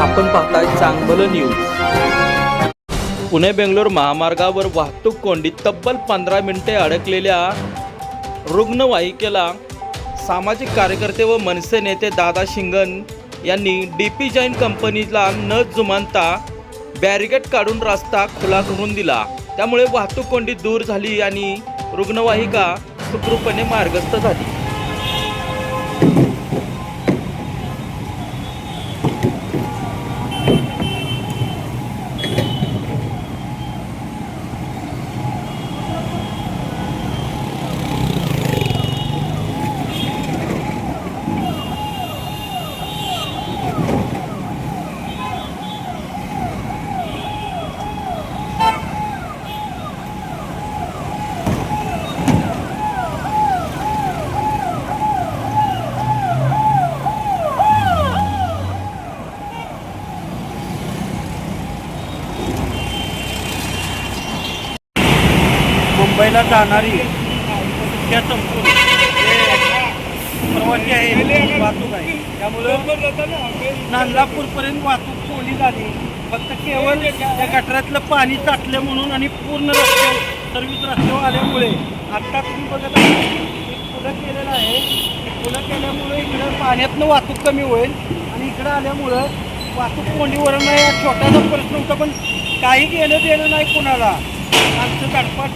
आपण पाहताय चांगलं न्यूज पुणे बेंगलोर महामार्गावर वाहतूक कोंडीत तब्बल पंधरा मिनिटे अडकलेल्या रुग्णवाहिकेला सामाजिक कार्यकर्ते व मनसे नेते दादा शिंगण यांनी डी पी जैन कंपनीला न जुमानता बॅरिगेट काढून रस्ता खुला करून दिला. त्यामुळे वाहतूक कोंडी दूर झाली आणि रुग्णवाहिका सुखरूपणे मार्गस्थ झाली. मुंबईला जाणारी त्या संपूर्ण प्रवासी आहे वाहतूक आहे. त्यामुळं नांदापूरपर्यंत वाहतूक कोंडी झाली. फक्त केवळ त्या गटारातलं पाणी साठलं म्हणून आणि पूर्ण रस्ते सर्विस रस्त्यावर आल्यामुळे. आत्ता तुम्ही बघत पुढं केलेलं आहे. पुढं केल्यामुळे इकडं पाण्यातनं वाहतूक कमी होईल आणि इकडं आल्यामुळं वाहतूक कोंडीवर नाही छोटासा प्रश्न होता पण काही घेणं देणं नाही कोणाला. आमचं गडपाट